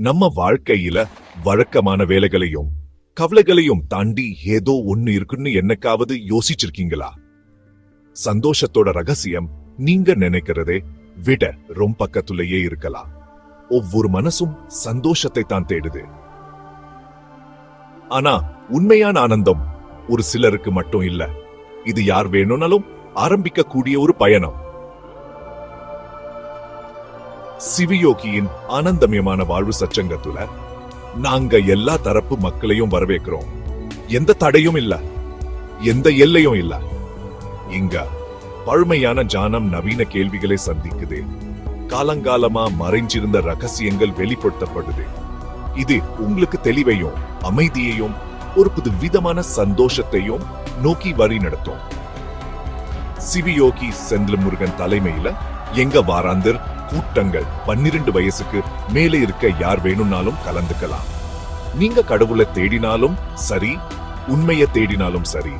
நம்ம வாழ்க்கையில வழக்கமான வேலைகளையும் கவலைகளையும் தாண்டி ஏதோ ஒண்ணு இருக்குன்னு என்னைக்காவது யோசிச்சிருக்கீங்களா? சந்தோஷத்தோட ரகசியம் நீங்க நினைக்கிறதே விட ரொம்ப பக்கத்துலயே இருக்கலாம். ஒவ்வொரு மனசும் சந்தோஷத்தை தான் தேடுது. ஆனா உண்மையான ஆனந்தம் ஒரு சிலருக்கு மட்டும் இல்ல. இது யார் வேணும்னாலும் ஆரம்பிக்க கூடிய ஒரு பயணம். சிவியோகியின் ஆனந்தமயமான வாழ்வு சச்சங்கத்துல நாங்க எல்லா தரப்பு மக்களையும் வரவேற்கிறோம். எந்த தடையும் இல்ல. எந்த எல்லையும் இல்ல. இங்க பழமையான ஜானம் நவீன கேள்விகளை சந்திக்குது. காலங்காலமா மறைஞ்சிருந்த ரகசியங்கள் வெளிப்படுத்தப்படுது. இது உங்களுக்கு தெளிவையும் அமைதியையும் ஒரு புது விதமான சந்தோஷத்தையும் நோக்கி வழி நடத்தும். சிவியோகி செந்தில் முருகன் தலைமையில எங்க வாராந்தர்? கூட்டங்கள் பன்னிரண்டு வயசுக்கு மேலே இருக்க யார் வேணும்னாலும் கலந்துக்கலாம். நீங்க கடவுளை தேடினாலும் சரி உண்மையை தேடினாலும் சரி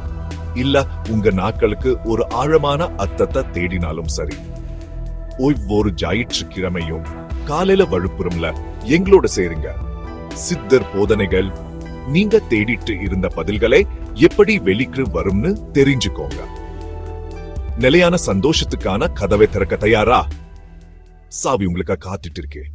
இல்ல உங்க நாட்களுக்கு ஒரு ஆழமான அர்த்தத்தை தேடினாலும் சரி. ஒவ்வொரு ஞாயிற்றுக்கிழமையும் காலையில வழுப்புறம்ல எங்களோட சேருங்க. சித்தர் போதனைகள் நீங்க தேடிட்டு இருந்த பதில்களை எப்படி வெளிக்கு வரும்னு தெரிஞ்சுக்கோங்க. நிலையான சந்தோஷத்துக்கான கதவை திறக்க தயாரா? சாவி உங்களுக்காக காத்துட்டு இருக்கேன்